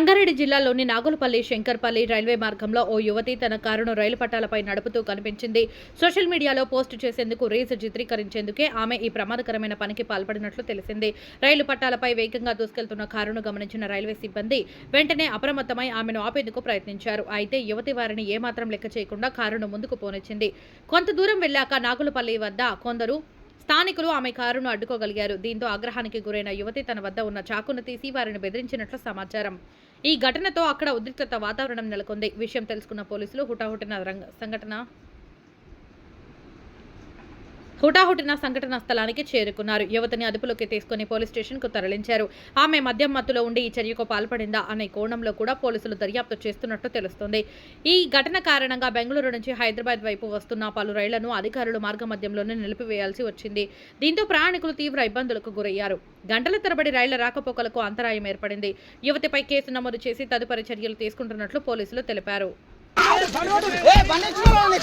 రంగారెడ్డి జిల్లాలోని నాగులపల్లి శంకర్పల్లి రైల్వే మార్గంలో ఓ యువతి తన కారును రైలు పట్టాలపై నడుపుతూ కనిపించింది. సోషల్ మీడియాలో పోస్టు చేసేందుకు రీల్స్ చిత్రీకరించేందుకే ఆమె ఈ ప్రమాదకరమైన పనికి పాల్పడినట్లు తెలిసింది. రైలు పట్టాలపై వేగంగా దూసుకెళ్తున్న కారును గమనించిన రైల్వే సిబ్బంది వెంటనే అప్రమత్తమై ఆమెను ఆపేందుకు ప్రయత్నించారు. అయితే యువతి వారిని ఏమాత్రం లెక్క చేయకుండా కారును ముందుకు పోనిచ్చింది. కొంత దూరం వెళ్ళాక నాగులపల్లి వద్ద కొందరు స్థానికులు ఆమె కారును అడ్డుకోగలిగారు. దీంతో ఆగ్రహానికి గురైన యువతి తన వద్ద ఉన్న చాకును తీసి వారిని బెదిరించినట్లు సమాచారం. ఈ ఘటనతో అక్కడ ఉద్రిక్తత వాతావరణం నెలకొంది. విషయం తెలుసుకున్న పోలీసులు హుటాహుటిన రంగ సంఘటన హుటాహుటిన సంఘటన స్థలానికి చేరుకున్నారు. యువతిని అదుపులోకి తీసుకుని పోలీస్ స్టేషన్కు తరలించారు. ఆమె మద్యం మత్తులో ఉండి ఈ చర్యకు పాల్పడిందా అనే కోణంలో కూడా పోలీసులు దర్యాప్తు చేస్తున్నట్టు తెలుస్తోంది. ఈ ఘటన కారణంగా బెంగళూరు నుంచి హైదరాబాద్ వైపు వస్తున్న పలు రైళ్ళను అధికారులు మార్గ మధ్యంలోనే నిలిపివేయాల్సి వచ్చింది. దీంతో ప్రయాణికులు తీవ్ర ఇబ్బందులకు గురయ్యారు. గంటల తరబడి రైళ్ళ రాకపోకలకు అంతరాయం ఏర్పడింది. యువతిపై కేసు నమోదు చేసి తదుపరి చర్యలు తీసుకుంటున్నట్లు పోలీసులు తెలిపారు. పండుగ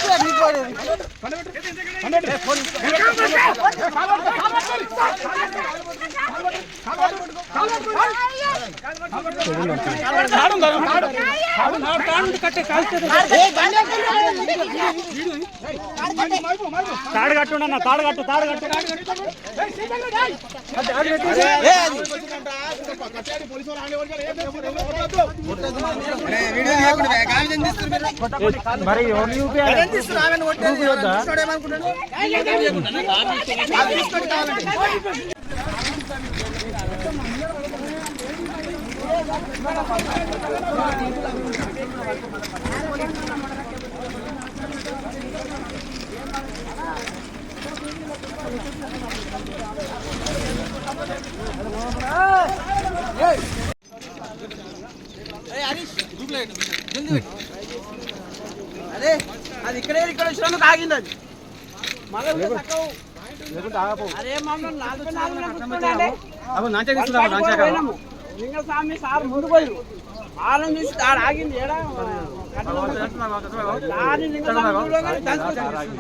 తాడు కట్టుండ తాడు కట్టు తాడు కట్టు మరి ఎవరు చూపించాలి అదే అది ఇక్కడే ఇక్కడ వచ్చినందుకు ఆగింది అది. అరే మమ్మల్ని నాలుగు నాలుగు. లింగస్వామి సార్ ముందు పోయి వాళ్ళని చూసి ఆడ ఆగింది ఏడా దాని లింగస్వామి.